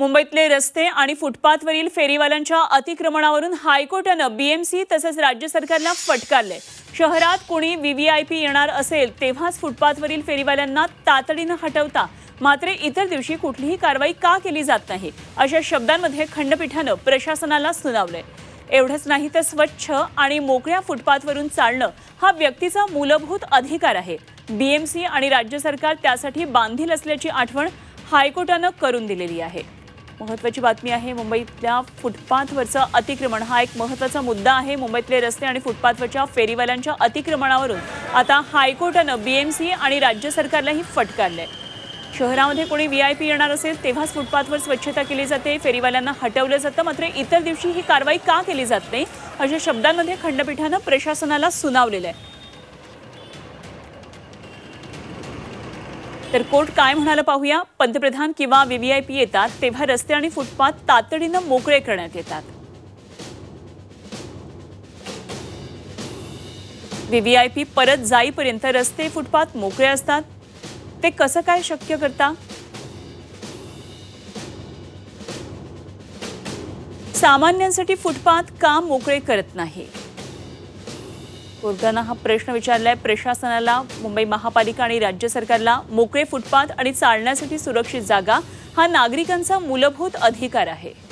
मुंबईतले रस्ते आणि फुटपाथवरील फेरीवाल्यांच्या अतिक्रमणावरून हायकोर्टानं बीएमसी तसंच राज्य सरकारला फटकारले शहरात कोणी व्हीव्हीआयपी येणार असेल तेव्हाच फुटपाथवरील फेरीवाल्यांना तातडीनं हटवता मात्र इतर दिवशी कुठलीही कारवाई का केली जात नाही अशा शब्दांमध्ये खंडपीठानं प्रशासनाला सुनावलंय. एवढंच नाही तर स्वच्छ आणि मोकळ्या फुटपाथवरून चालणं हा व्यक्तीचा मूलभूत अधिकार आहे. बीएमसी आणि राज्य सरकार त्यासाठी बांधील असल्याची आठवण हायकोर्टानं करून दिलेली आहे. महत्वाची बातमी आहे मुंबईतल्या फुटपाथवरचं अतिक्रमण. हा एक महत्त्वाचा मुद्दा आहे मुंबईतले रस्ते आणि फुटपाथवरच्या फेरीवाल्यांच्या अतिक्रमणावरून. आता हायकोर्टानं बीएमसी आणि राज्य सरकारलाही फटकारलंय. शहरामध्ये कोणी व्ही आय पी येणार असेल तेव्हाच फुटपाथवर स्वच्छता केली जाते. फेरीवाल्यांना हटवलं जातं मात्र इतर दिवशी ही कारवाई का केली जात नाही? अशा शब्दांमध्ये खंडपीठानं प्रशासनाला सुनावलेलं आहे. तर कोर्ट काय म्हणाला पाहूया? पंतप्रधान किंवा व्हीव्हीआयपी येतात तेव्हा रस्ते आणि फुटपाथ तातडीनं मोकळे करण्यात येतात. व्हीव्हीआयपी परत जाईपर्यंत रस्ते फुटपाथ मोकळे असतात. ते कसं काय शक्य करता? सामान्यांसाठी फुटपाथ का मोकळे करत नाही? कोर्टानं हा प्रश्न विचारलाय. प्रशासनाला मुंबई महापालिका आणि राज्य सरकारला मोकळे फुटपाथ आणि चालण्यासाठी सुरक्षित जागा हा नागरिकांचा मूलभूत अधिकार आहे.